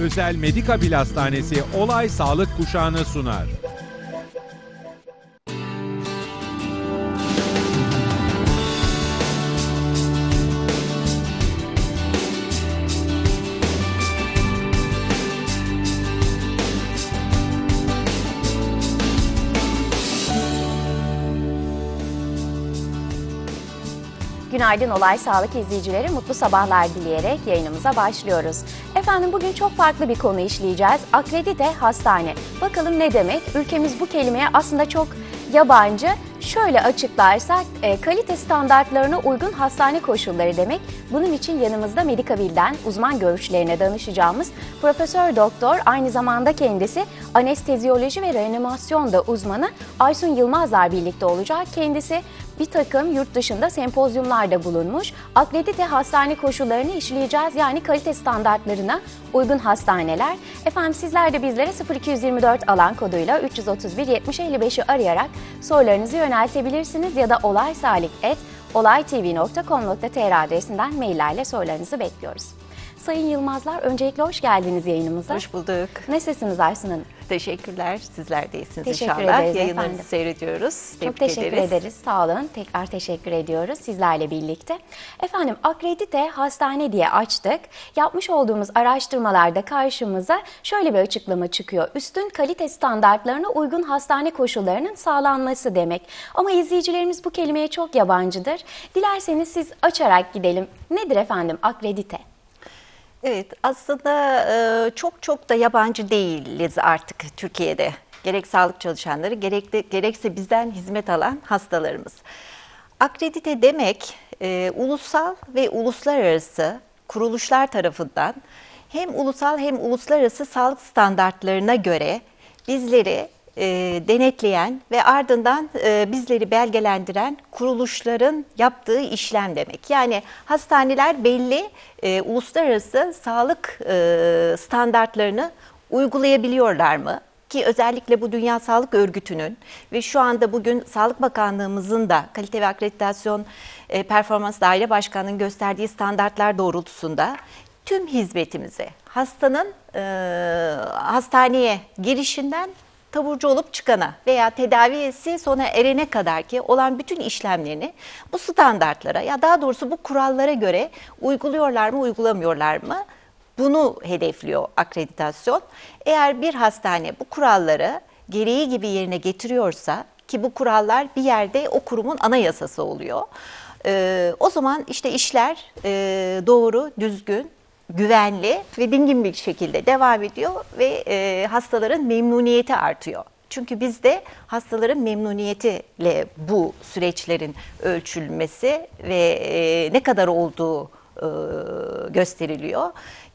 Özel Medikabil Hastanesi Olay Sağlık Kuşağı'nı sunar. Günaydın Olay Sağlık izleyicileri, mutlu sabahlar dileyerek yayınımıza başlıyoruz. Efendim bugün çok farklı bir konu işleyeceğiz. Akredite hastane. Bakalım ne demek? Ülkemiz bu kelimeye aslında çok yabancı. Şöyle açıklarsak e, kalite standartlarına uygun hastane koşulları demek. Bunun için yanımızda Medikabil'den uzman görüşlerine danışacağımız Profesör Doktor aynı zamanda kendisi anesteziyoloji ve reanimasyon da uzmanı Aysun Yılmazlar birlikte olacak. Kendisi bir takım yurt dışında sempozyumlarda bulunmuş. Akredite hastane koşullarını işleyeceğiz. Yani kalite standartlarına uygun hastaneler. Efendim sizler de bizlere 0224 alan koduyla 331 70 55'i arayarak sorularınızı yöneltebilirsiniz ya da olaysalik.et olaytv.com.tr adresinden maillerle sorularınızı bekliyoruz. Sayın Yılmazlar, öncelikle hoş geldiniz yayınımıza. Hoş bulduk. Nasılsınız Aysun Hanım? Teşekkürler. Sizler de iyisiniz Teşekkür inşallah. ederiz Yayınlarınızı efendim. seyrediyoruz. Çok Tebrik teşekkür ederiz. Sağ olun. Tekrar teşekkür ediyoruz sizlerle birlikte. Efendim akredite hastane diye açtık. Yapmış olduğumuz araştırmalarda karşımıza şöyle bir açıklama çıkıyor. Üstün kalite standartlarına uygun hastane koşullarının sağlanması demek. Ama izleyicilerimiz bu kelimeye çok yabancıdır. Dilerseniz siz açarak gidelim. Nedir efendim akredite? Evet aslında çok çok da yabancı değiliz artık Türkiye'de. Gerek sağlık çalışanları gerek de, gerekse bizden hizmet alan hastalarımız. Akredite demek ulusal ve uluslararası kuruluşlar tarafından hem ulusal hem uluslararası sağlık standartlarına göre bizleri e, denetleyen ve ardından e, bizleri belgelendiren kuruluşların yaptığı işlem demek. Yani hastaneler belli e, uluslararası sağlık e, standartlarını uygulayabiliyorlar mı? Ki özellikle bu Dünya Sağlık Örgütü'nün ve şu anda bugün Sağlık Bakanlığımızın da kalite ve akreditasyon e, performans daire başkanının gösterdiği standartlar doğrultusunda tüm hizmetimizi hastanın e, hastaneye girişinden taburcu olup çıkana veya tedavisi sona erene kadar ki olan bütün işlemlerini bu standartlara ya daha doğrusu bu kurallara göre uyguluyorlar mı uygulamıyorlar mı? Bunu hedefliyor akreditasyon. Eğer bir hastane bu kuralları gereği gibi yerine getiriyorsa ki bu kurallar bir yerde o kurumun anayasası oluyor. Ee, o zaman işte işler e, doğru, düzgün, güvenli ve dingin bir şekilde devam ediyor ve e, hastaların memnuniyeti artıyor. Çünkü bizde hastaların memnuniyetiyle bu süreçlerin ölçülmesi ve e, ne kadar olduğu e, gösteriliyor.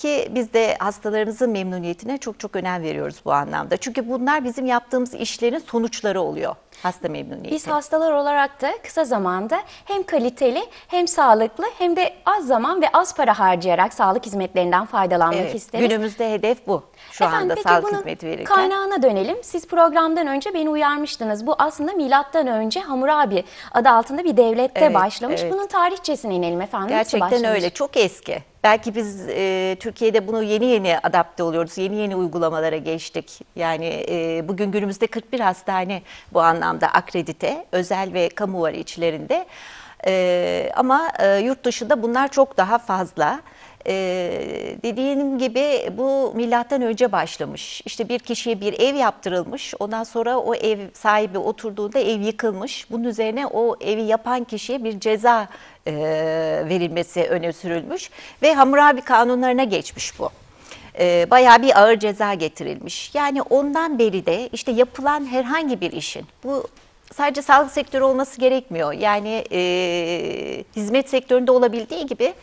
Ki biz de hastalarımızın memnuniyetine çok çok önem veriyoruz bu anlamda. Çünkü bunlar bizim yaptığımız işlerin sonuçları oluyor. Hasta memnuniyeti. Biz hastalar olarak da kısa zamanda hem kaliteli hem sağlıklı hem de az zaman ve az para harcayarak sağlık hizmetlerinden faydalanmak Evet, isteriz. günümüzde hedef bu. Şu Efendim, anda peki sağlık bunun hizmeti verirken. kaynağına dönelim. Siz programdan önce beni uyarmıştınız. Bu aslında milattan önce Hammurabi adı altında bir devlette Evet, başlamış. evet. Bunun tarihçesine inelim efendim. Gerçekten öyle. Çok eski. Belki biz e, Türkiye'de bunu yeni yeni adapte oluyoruz. Yeni yeni uygulamalara geçtik. Yani e, bugün günümüzde 41 hastane bu anlamda akredite, özel ve kamu var içlerinde. E, ama e, yurt dışında bunlar çok daha fazla. Ee, dediğim gibi bu milattan önce başlamış. İşte bir kişiye bir ev yaptırılmış. Ondan sonra o ev sahibi oturduğunda ev yıkılmış. Bunun üzerine o evi yapan kişiye bir ceza e, verilmesi öne sürülmüş ve Hammurabi kanunlarına geçmiş bu. E, bayağı bir ağır ceza getirilmiş. Yani ondan beri de işte yapılan herhangi bir işin bu sadece sağlık sektörü olması gerekmiyor. Yani e, hizmet sektöründe olabildiği gibi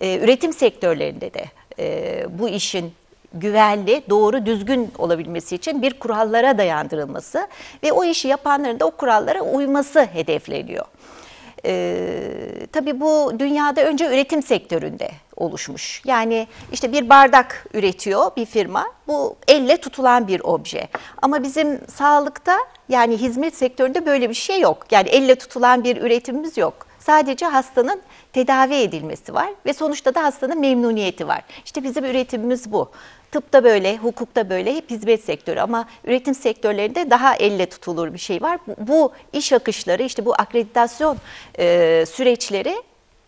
e, üretim sektörlerinde de e, bu işin güvenli, doğru, düzgün olabilmesi için bir kurallara dayandırılması ve o işi yapanların da o kurallara uyması hedefleniyor. Ee, tabii bu dünyada önce üretim sektöründe oluşmuş. Yani işte bir bardak üretiyor bir firma. Bu elle tutulan bir obje. Ama bizim sağlıkta yani hizmet sektöründe böyle bir şey yok. Yani elle tutulan bir üretimimiz yok. Sadece hastanın tedavi edilmesi var ve sonuçta da hastanın memnuniyeti var. İşte bizim üretimimiz bu. tıpta böyle, hukukta böyle, hep hizmet sektörü ama üretim sektörlerinde daha elle tutulur bir şey var. Bu, iş akışları, işte bu akreditasyon e, süreçleri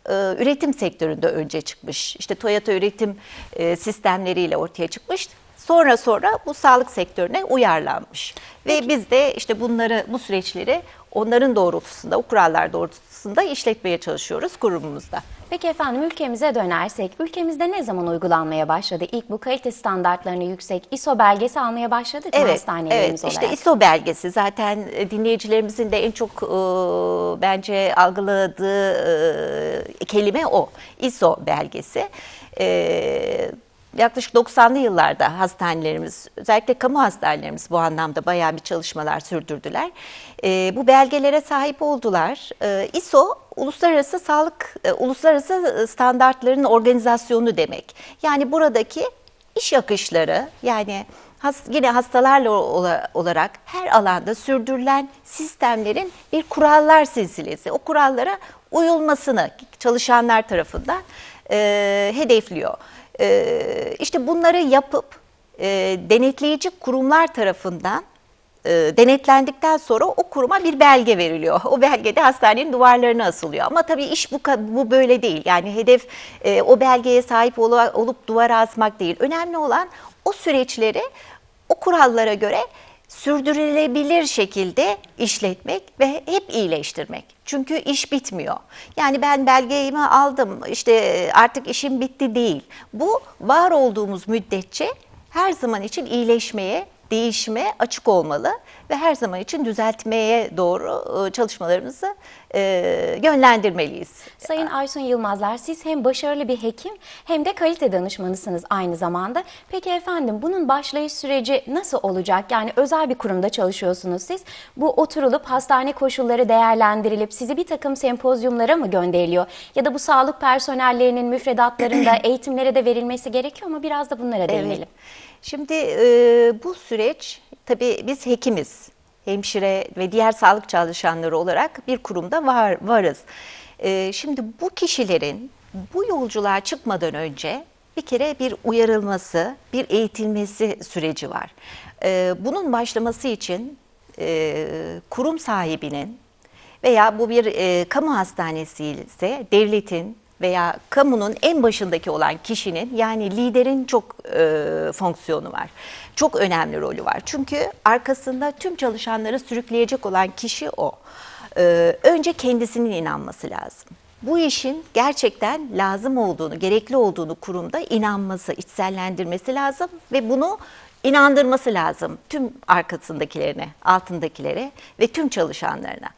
e, üretim sektöründe önce çıkmış. İşte Toyota üretim e, sistemleriyle ortaya çıkmış. Sonra sonra bu sağlık sektörüne uyarlanmış. Ve biz de işte bunları, bu süreçleri onların doğrultusunda, o kurallar doğrultusunda işletmeye çalışıyoruz kurumumuzda. Peki efendim ülkemize dönersek, ülkemizde ne zaman uygulanmaya başladı? İlk bu kalite standartlarını yüksek ISO belgesi almaya başladık mı Evet, hastanelerimiz evet. olarak? İşte ISO belgesi zaten e, dinleyicilerimizin de en çok e, bence algıladığı e, kelime o. ISO belgesi. E, yaklaşık 90'lı yıllarda hastanelerimiz, özellikle kamu hastanelerimiz bu anlamda bayağı bir çalışmalar sürdürdüler. E, bu belgelere sahip oldular. E, ISO uluslararası sağlık, e, uluslararası standartların organizasyonu demek. Yani buradaki iş akışları yani has, yine hastalarla ola- olarak her alanda sürdürülen sistemlerin bir kurallar silsilesi. O kurallara uyulmasını çalışanlar tarafından e, hedefliyor. E, işte bunları yapıp e, denetleyici kurumlar tarafından e, denetlendikten sonra o kuruma bir belge veriliyor. O belge de hastanenin duvarlarına asılıyor. Ama tabii iş bu bu böyle değil. Yani hedef e, o belgeye sahip olu- olup duvara asmak değil. Önemli olan o süreçleri o kurallara göre sürdürülebilir şekilde işletmek ve hep iyileştirmek. Çünkü iş bitmiyor. Yani ben belgeyi aldım işte artık işim bitti değil. Bu var olduğumuz müddetçe her zaman için iyileşmeye, değişime açık olmalı ve her zaman için düzeltmeye doğru e, çalışmalarımızı e, yönlendirmeliyiz. Sayın Aysun Yılmazlar siz hem başarılı bir hekim hem de kalite danışmanısınız aynı zamanda. Peki efendim bunun başlayış süreci nasıl olacak? Yani özel bir kurumda çalışıyorsunuz siz. Bu oturulup hastane koşulları değerlendirilip sizi bir takım sempozyumlara mı gönderiliyor? Ya da bu sağlık personellerinin müfredatlarında eğitimlere de verilmesi gerekiyor mu? Biraz da bunlara değinelim. Şimdi e, bu süreç tabii biz hekimiz, hemşire ve diğer sağlık çalışanları olarak bir kurumda var varız. E, şimdi bu kişilerin bu yolculuğa çıkmadan önce bir kere bir uyarılması, bir eğitilmesi süreci var. E, bunun başlaması için e, kurum sahibinin veya bu bir e, kamu hastanesi ise devletin veya kamunun en başındaki olan kişinin yani liderin çok e, fonksiyonu var. Çok önemli rolü var. Çünkü arkasında tüm çalışanları sürükleyecek olan kişi o. E, önce kendisinin inanması lazım. Bu işin gerçekten lazım olduğunu, gerekli olduğunu kurumda inanması, içsellendirmesi lazım ve bunu inandırması lazım tüm arkasındakilerine, altındakilere ve tüm çalışanlarına.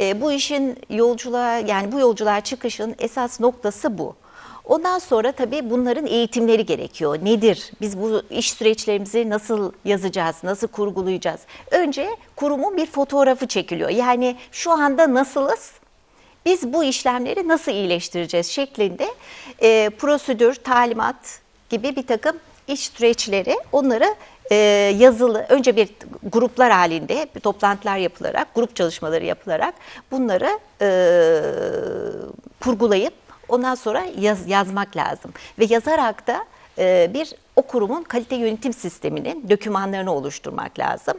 E, bu işin yolculuğa yani bu yolculuğa çıkışın esas noktası bu. Ondan sonra tabii bunların eğitimleri gerekiyor. Nedir? Biz bu iş süreçlerimizi nasıl yazacağız, nasıl kurgulayacağız? Önce kurumun bir fotoğrafı çekiliyor. Yani şu anda nasılız? Biz bu işlemleri nasıl iyileştireceğiz şeklinde e, prosedür, talimat gibi bir takım iş süreçleri onları e, yazılı önce bir gruplar halinde bir toplantılar yapılarak grup çalışmaları yapılarak bunları e, kurgulayıp ondan sonra yaz, yazmak lazım. Ve yazarak da e, bir o kurumun kalite yönetim sisteminin dokümanlarını oluşturmak lazım.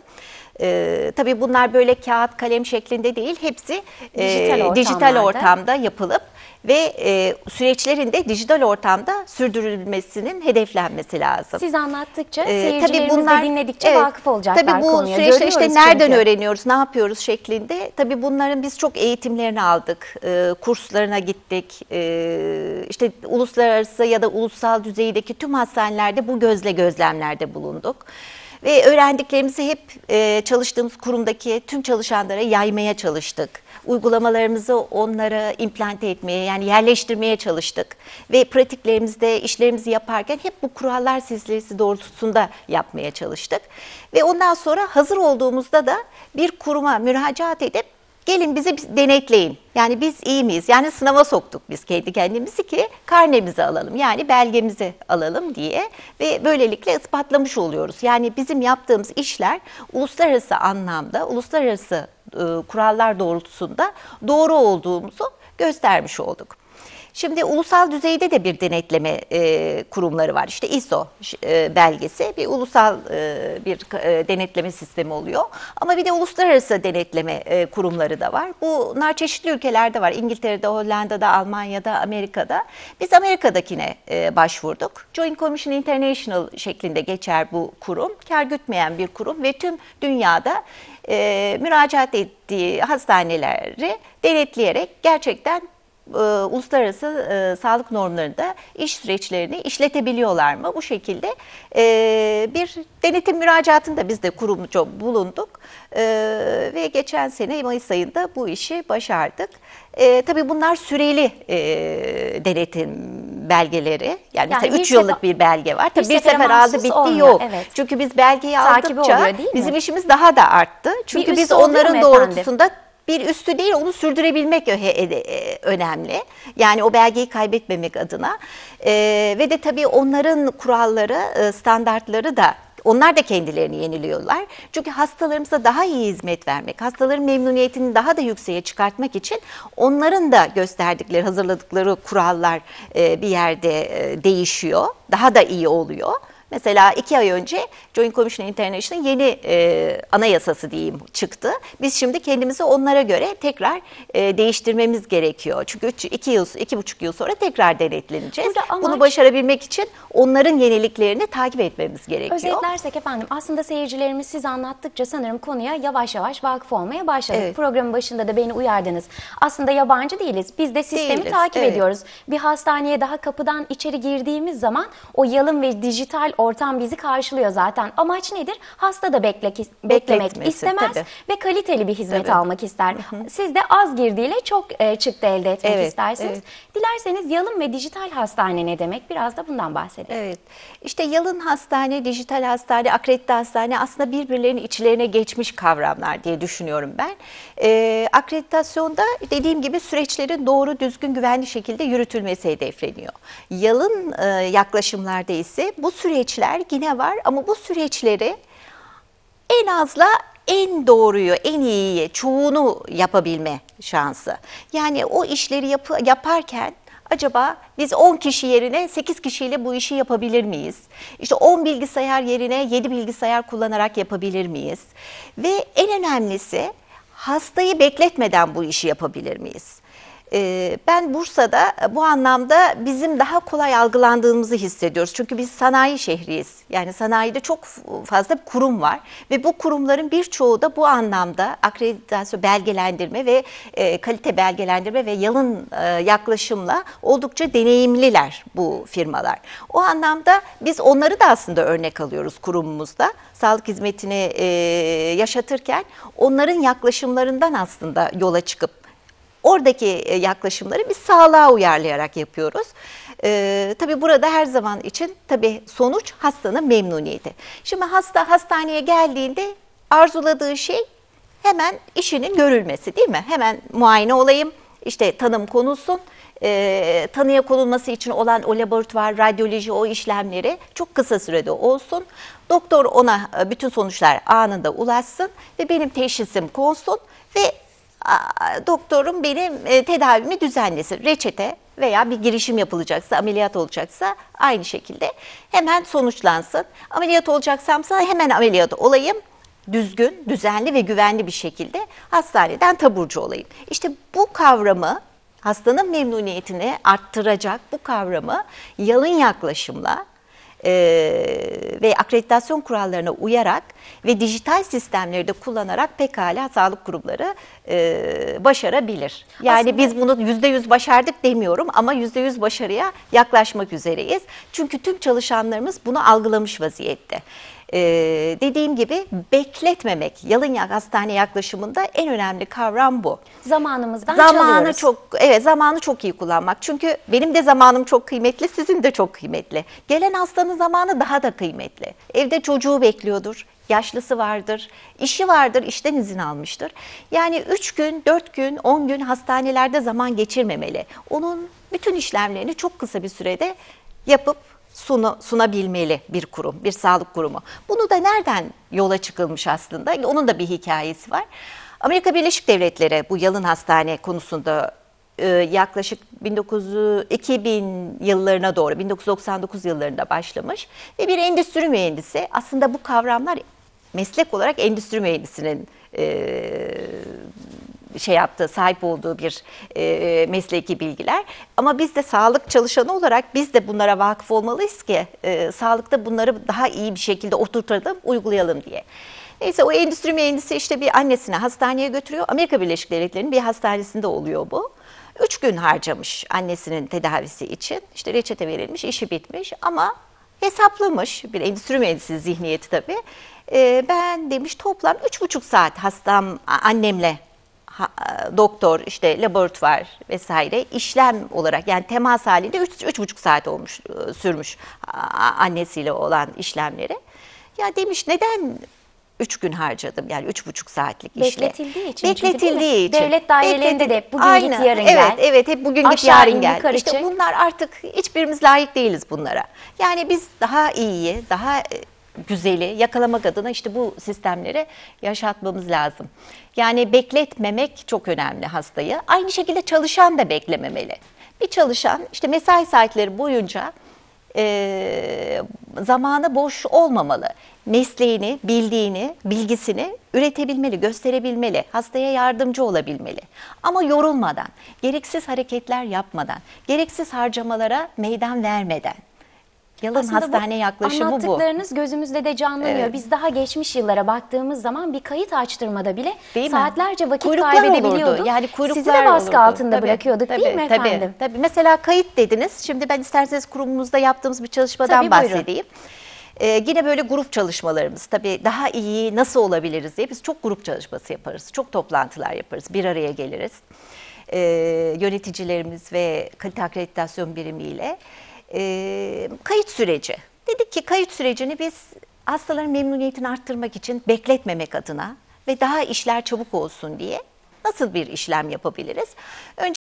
E, tabii bunlar böyle kağıt kalem şeklinde değil. Hepsi e, Dijital dijital ortamda yapılıp ve e, süreçlerin de dijital ortamda sürdürülmesinin hedeflenmesi lazım. Siz anlattıkça Ee, seyircilerimiz de dinledikçe evet, vakıf olacaklar Tabii bu konuya. süreçte işte nereden çünkü. öğreniyoruz, ne yapıyoruz şeklinde. Tabii bunların biz çok eğitimlerini aldık, e, kurslarına gittik. E, işte uluslararası ya da ulusal düzeydeki tüm hastanelerde bu gözle gözlemlerde bulunduk. Ve öğrendiklerimizi hep e, çalıştığımız kurumdaki tüm çalışanlara yaymaya çalıştık. Uygulamalarımızı onlara implante etmeye yani yerleştirmeye çalıştık. Ve pratiklerimizde işlerimizi yaparken hep bu kurallar silsilesi doğrultusunda yapmaya çalıştık. Ve ondan sonra hazır olduğumuzda da bir kuruma müracaat edip gelin bizi denetleyin. Yani biz iyi miyiz? Yani sınava soktuk biz kendi kendimizi ki karnemizi alalım. Yani belgemizi alalım diye ve böylelikle ispatlamış oluyoruz. Yani bizim yaptığımız işler uluslararası anlamda, uluslararası e, kurallar doğrultusunda doğru olduğumuzu göstermiş olduk. Şimdi ulusal düzeyde de bir denetleme e, kurumları var. İşte ISO e, belgesi bir ulusal e, bir e, denetleme sistemi oluyor. Ama bir de uluslararası denetleme e, kurumları da var. Bunlar çeşitli ülkelerde var. İngiltere'de, Hollanda'da, Almanya'da, Amerika'da. Biz Amerika'dakine e, başvurduk. Joint Commission International şeklinde geçer bu kurum. Kar gütmeyen bir kurum ve tüm dünyada e, müracaat ettiği hastaneleri denetleyerek gerçekten e, uluslararası e, sağlık normlarında iş süreçlerini işletebiliyorlar mı? Bu şekilde e, bir denetim müracaatında biz de kurumcu bulunduk e, ve geçen sene Mayıs ayında bu işi başardık. E, tabii bunlar süreli e, denetim belgeleri. Yani, Yani mesela bir 3 yıllık bir belge var. bir Tabii bir sefere sefer aldı bitti olmuyor, yok. evet. Çünkü biz belgeyi Takibi aldıkça oluyor, değil mi? bizim işimiz daha da arttı. Çünkü biz onların efendim? Bir üstü değil onu sürdürebilmek ö- e- önemli. Yani o belgeyi kaybetmemek adına. Ee, ve de tabii onların kuralları, e, standartları da onlar da kendilerini yeniliyorlar. Çünkü hastalarımıza daha iyi hizmet vermek, hastaların memnuniyetini daha da yükseğe çıkartmak için onların da gösterdikleri, hazırladıkları kurallar e, bir yerde e, değişiyor. Daha da iyi oluyor. Mesela iki ay önce Joint Commission International'ın yeni e, anayasası diyeyim çıktı. Biz şimdi kendimizi onlara göre tekrar e, değiştirmemiz gerekiyor. Çünkü üç, iki yıl, iki buçuk yıl sonra tekrar denetleneceğiz. Burada amaç- Bunu başarabilmek için onların yeniliklerini takip etmemiz gerekiyor. Özetlersek efendim aslında seyircilerimiz siz anlattıkça sanırım konuya yavaş yavaş vakıf olmaya başladık. Evet. Programın başında da beni uyardınız. Aslında yabancı değiliz. Biz de sistemi Değiliz, takip evet. ediyoruz. Bir hastaneye daha kapıdan içeri girdiğimiz zaman o yalın ve dijital ortam bizi karşılıyor zaten. Amaç nedir? Hasta da bekle, beklemek Bekletmesi, istemez tabii. ve kaliteli bir hizmet Tabii. almak ister. Siz de az girdiyle çok e, çıktı elde etmek Evet, istersiniz. evet. Dilerseniz yalın ve dijital hastane ne demek? Biraz da bundan bahsedelim. Evet. İşte yalın hastane, dijital hastane, akredite hastane aslında birbirlerinin içlerine geçmiş kavramlar diye düşünüyorum ben. Ee, akreditasyonda dediğim gibi süreçlerin doğru, düzgün, güvenli şekilde yürütülmesi hedefleniyor. Yalın e, yaklaşımlarda ise bu süreçler yine var ama bu süreçleri en azla en doğruyu, en iyiyi, çoğunu yapabilme şansı. Yani o işleri yapı, yaparken acaba biz 10 kişi yerine 8 kişiyle bu işi yapabilir miyiz? İşte 10 bilgisayar yerine 7 bilgisayar kullanarak yapabilir miyiz? Ve en önemlisi hastayı bekletmeden bu işi yapabilir miyiz? Ee, Ben Bursa'da bu anlamda bizim daha kolay algılandığımızı hissediyoruz. Çünkü biz sanayi şehriyiz. Yani sanayide çok fazla kurum var ve bu kurumların birçoğu da bu anlamda akreditasyon belgelendirme ve e, kalite belgelendirme ve yalın e, yaklaşımla oldukça deneyimliler bu firmalar. O anlamda biz onları da aslında örnek alıyoruz kurumumuzda. Sağlık hizmetini e, yaşatırken onların yaklaşımlarından aslında yola çıkıp Oradaki e, yaklaşımları biz sağlığa uyarlayarak yapıyoruz. Ee, tabii burada her zaman için tabii sonuç hastanın memnuniyeti. Şimdi hasta hastaneye geldiğinde arzuladığı şey hemen işinin görülmesi değil mi? Hemen muayene olayım, işte tanım konulsun. Ee, tanıya konulması için olan o laboratuvar, radyoloji, o işlemleri çok kısa sürede olsun. Doktor ona e, bütün sonuçlar anında ulaşsın ve benim teşhisim konsun ve doktorum benim e, tedavimi düzenlesin. Reçete veya bir girişim yapılacaksa, ameliyat olacaksa aynı şekilde hemen sonuçlansın. Ameliyat olacaksamsa hemen ameliyat olayım. Düzgün, düzenli ve güvenli bir şekilde hastaneden taburcu olayım. İşte bu kavramı hastanın memnuniyetini arttıracak bu kavramı yalın yaklaşımla e, ve akreditasyon kurallarına uyarak ve dijital sistemleri de kullanarak pekala sağlık kurumları e, başarabilir. Yani Aslında- biz bunu yüzde yüz başardık demiyorum ama yüzde yüz başarıya yaklaşmak üzereyiz. Çünkü tüm çalışanlarımız bunu algılamış vaziyette. Ee, dediğim gibi bekletmemek, yalın yak- hastane yaklaşımında en önemli kavram bu. Zamanımızdan Zamanı çalıyoruz. çok evet zamanı çok iyi kullanmak. Çünkü benim de zamanım çok kıymetli, sizin de çok kıymetli. Gelen hastanın zamanı daha da kıymetli. Evde çocuğu bekliyordur, yaşlısı vardır, işi vardır, işten izin almıştır. Yani 3 gün, 4 gün, 10 gün hastanelerde zaman geçirmemeli. Onun bütün işlemlerini çok kısa bir sürede yapıp sunu, sunabilmeli bir kurum, bir sağlık kurumu. Bunu da nereden yola çıkılmış aslında? Onun da bir hikayesi var. Amerika Birleşik Devletleri bu yalın hastane konusunda e, yaklaşık 1900 2000 yıllarına doğru 1999 yıllarında başlamış ve bir endüstri mühendisi aslında bu kavramlar meslek olarak endüstri mühendisinin e, şey yaptığı, sahip olduğu bir e, mesleki bilgiler. Ama biz de sağlık çalışanı olarak biz de bunlara vakıf olmalıyız ki e, sağlıkta bunları daha iyi bir şekilde oturtalım, uygulayalım diye. Neyse o endüstri mühendisi işte bir annesine hastaneye götürüyor. Amerika Birleşik Devletleri'nin bir hastanesinde oluyor bu. Üç gün harcamış annesinin tedavisi için. İşte reçete verilmiş, işi bitmiş ama hesaplamış bir endüstri mühendisi zihniyeti tabii. E, ben demiş toplam üç buçuk saat hastam annemle doktor işte laboratuvar vesaire işlem olarak yani temas halinde üç, üç buçuk saat olmuş e, sürmüş annesiyle olan işlemleri. Ya demiş neden üç gün harcadım yani üç buçuk saatlik işle. Bekletildiği için? Bekletildiği için. Devlet dairelerinde de bugün git, Aynen. yarın evet, gel. Evet hep bugün git yarın gel. yukarı İşte bunlar artık hiçbirimiz layık değiliz bunlara. Yani biz daha iyiyi, daha e, güzeli yakalamak adına işte bu sistemleri yaşatmamız lazım. Yani bekletmemek çok önemli hastayı. Aynı şekilde çalışan da beklememeli. Bir çalışan işte mesai saatleri boyunca e, zamanı boş olmamalı. Mesleğini, bildiğini, bilgisini üretebilmeli, gösterebilmeli, hastaya yardımcı olabilmeli. Ama yorulmadan, gereksiz hareketler yapmadan, gereksiz harcamalara meydan vermeden. Yalın Aslında hastane yaklaşımı bu. Anlattıklarınız gözümüzde de canlanıyor. Biz daha geçmiş yıllara baktığımız zaman bir kayıt açtırmada bile Değil mi? saatlerce vakit Kuyruklar kaybedebiliyorduk. olurdu. Yani kuyruklar Sizi de baskı olurdu. altında Tabii, bırakıyorduk tabii, değil mi tabii, efendim? Tabii. Mesela kayıt dediniz. Şimdi ben isterseniz kurumumuzda yaptığımız bir çalışmadan Tabii, buyurun. bahsedeyim. Ee, yine böyle grup çalışmalarımız tabii daha iyi nasıl olabiliriz diye biz çok grup çalışması yaparız. Çok toplantılar yaparız. Bir araya geliriz. Ee, yöneticilerimiz ve kalite akreditasyon birimiyle Ee, kayıt süreci. Dedik ki kayıt sürecini biz hastaların memnuniyetini arttırmak için bekletmemek adına ve daha işler çabuk olsun diye nasıl bir işlem yapabiliriz? Önce